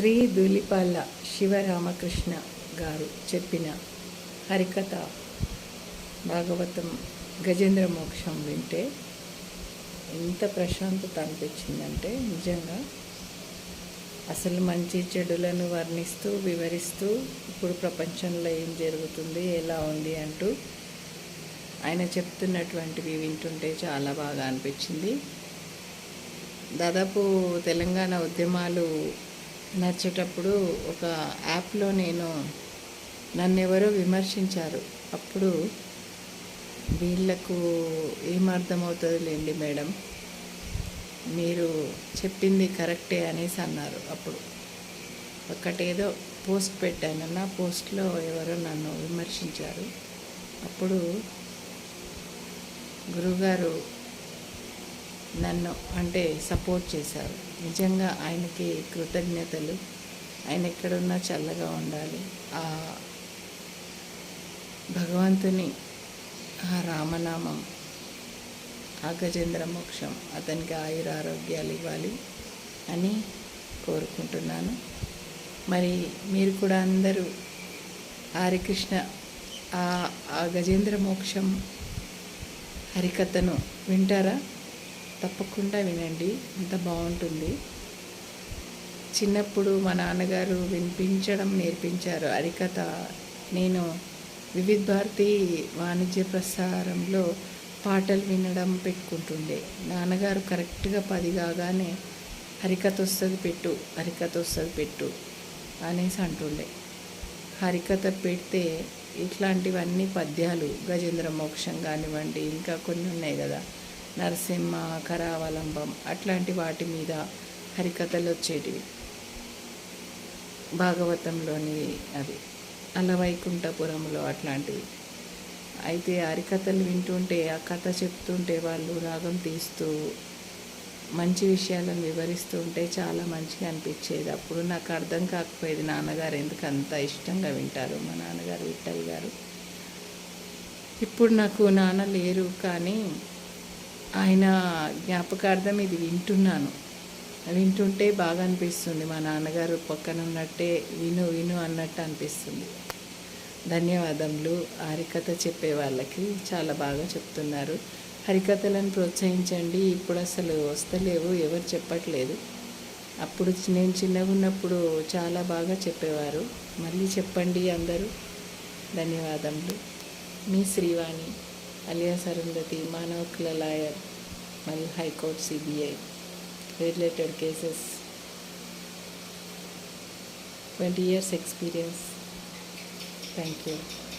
శ్రీ ధూళిపాళ్ళ శివరామకృష్ణ గారు చెప్పిన హరికథ భాగవతం గజేంద్ర మోక్షం వింటే ఎంత ప్రశాంతత అనిపించిందంటే నిజంగా అసలు మంచి చెడులను వర్ణిస్తూ వివరిస్తూ ఇప్పుడు ప్రపంచంలో ఏం జరుగుతుంది ఎలా ఉంది అంటూ ఆయన చెప్తున్నటువంటివి వింటుంటే చాలా బాగా అనిపించింది. దాదాపు తెలంగాణ ఉద్యమాలు నచ్చేటప్పుడు ఒక యాప్లో నేను నన్ను ఎవరో విమర్శించారు. అప్పుడు వీళ్ళకు ఏం అర్థమవుతుందిలేండి మేడం? మీరు చెప్పింది కరెక్టే అనేసి అన్నారు అప్పుడు. ఒక్కటేదో పోస్ట్ పెట్టాను. నా పోస్ట్లో ఎవరో నన్ను విమర్శించారు. అప్పుడు గురుగారు నన్ను అంటే సపోర్ట్ చేశారు. నిజంగా ఆయనకి కృతజ్ఞతలు. ఆయన ఎక్కడున్నా చల్లగా ఉండాలి. ఆ భగవంతుని ఆ రామనామం ఆ గజేంద్ర మోక్షం అతనికి ఆయుర ఆరోగ్యాలు ఇవ్వాలి అని కోరుకుంటున్నాను. మరి మీరు కూడా అందరూ హరికృష్ణ ఆ ఆ గజేంద్ర మోక్షం హరికథను వింటారా? తప్పకుండా వినండి. అంత బాగుంటుంది. చిన్నప్పుడు మా నాన్నగారు వినిపించడం నేర్పించారు. హరికథ నేను వివిధ భారతి వాణిజ్య ప్రసారంలో పాటలు వినడం పెట్టుకుంటుండే. నాన్నగారు కరెక్ట్గా పది కాగానే హరికథ వస్తుంది పెట్టు హరికథ వస్తుంది పెట్టు అనేసి అంటుండే. హరికథ పెడితే ఇట్లాంటివన్నీ పద్యాలు గజేంద్ర మోక్షం కానివ్వండి ఇంకా కొన్ని ఉన్నాయి కదా. నరసింహ కరావలంబం అట్లాంటి వాటి మీద హరికథలు వచ్చేటివి భాగవతంలోని అవి. అలవైకుంఠపురంలో అట్లాంటివి. అయితే హరికథలు వింటుంటే ఆ కథ చెప్తుంటే వాళ్ళు రాగం తీస్తూ మంచి విషయాలను వివరిస్తూ ఉంటే చాలా మంచిగా అనిపించేది. అప్పుడు నాకు అర్థం కాకపోయేది నాన్నగారు ఎందుకు అంత ఇష్టంగా వింటారు? మా నాన్నగారు విఠల్ గారు. ఇప్పుడు నాకు నాన్న లేరు కానీ ఆయన జ్ఞాపకార్థం ఇది వింటున్నాను. వింటుంటే బాగా అనిపిస్తుంది. మా నాన్నగారు పక్కన ఉన్నట్టే విను విను అన్నట్టు అనిపిస్తుంది. ధన్యవాదములు. హరికథ చెప్పే వాళ్ళకి చాలా బాగా చెప్తున్నారు. హరికథలను ప్రోత్సహించండి. ఇప్పుడు అసలు వస్తలేవు. ఎవరు చెప్పట్లేదు. అప్పుడు నేను చిన్నగా ఉన్నప్పుడు చాలా బాగా చెప్పేవారు. మళ్ళీ చెప్పండి అందరూ. ధన్యవాదములు. మీ Srivani. alias Arundhati, Manav Lalayar, High Court CBI, related cases, 20 years experience. Thank you.